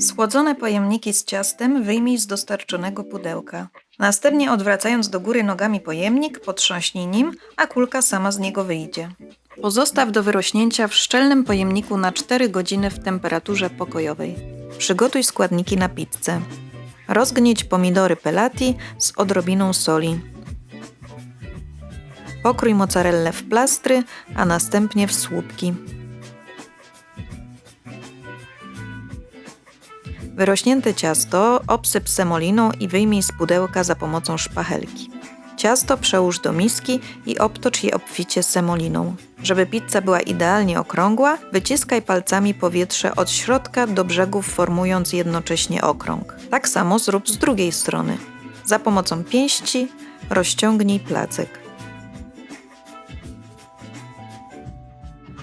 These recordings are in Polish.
Schłodzone pojemniki z ciastem wyjmij z dostarczonego pudełka. Następnie odwracając do góry nogami pojemnik, potrząśnij nim, a kulka sama z niego wyjdzie. Pozostaw do wyrośnięcia w szczelnym pojemniku na 4 godziny w temperaturze pokojowej. Przygotuj składniki na pizzę. Rozgnieć pomidory pelati z odrobiną soli. Pokrój mozzarellę w plastry, a następnie w słupki. Wyrośnięte ciasto obsyp semoliną i wyjmij z pudełka za pomocą szpachelki. Ciasto przełóż do miski i obtocz je obficie semoliną. Żeby pizza była idealnie okrągła, wyciskaj palcami powietrze od środka do brzegów, formując jednocześnie okrąg. Tak samo zrób z drugiej strony. Za pomocą pięści rozciągnij placek.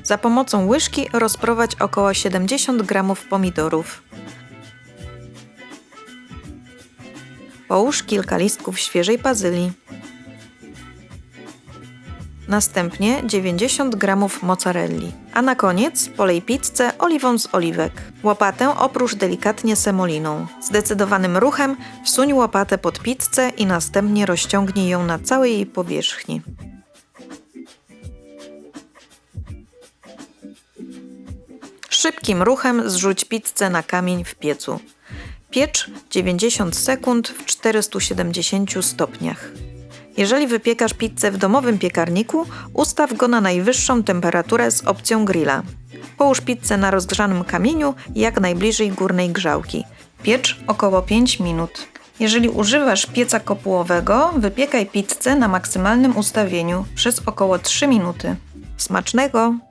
Za pomocą łyżki rozprowadź około 70 g pomidorów. Połóż kilka listków świeżej bazylii. Następnie 90 g mozzarelli. A na koniec polej pizzę oliwą z oliwek. Łopatę oprócz delikatnie semoliną. Zdecydowanym ruchem wsuń łopatę pod pizzę i następnie rozciągnij ją na całej jej powierzchni. Szybkim ruchem zrzuć pizzę na kamień w piecu. Piecz 90 sekund w 470 stopniach. Jeżeli wypiekasz pizzę w domowym piekarniku, ustaw go na najwyższą temperaturę z opcją grilla. Połóż pizzę na rozgrzanym kamieniu jak najbliżej górnej grzałki. Piecz około 5 minut. Jeżeli używasz pieca kopułowego, wypiekaj pizzę na maksymalnym ustawieniu przez około 3 minuty. Smacznego!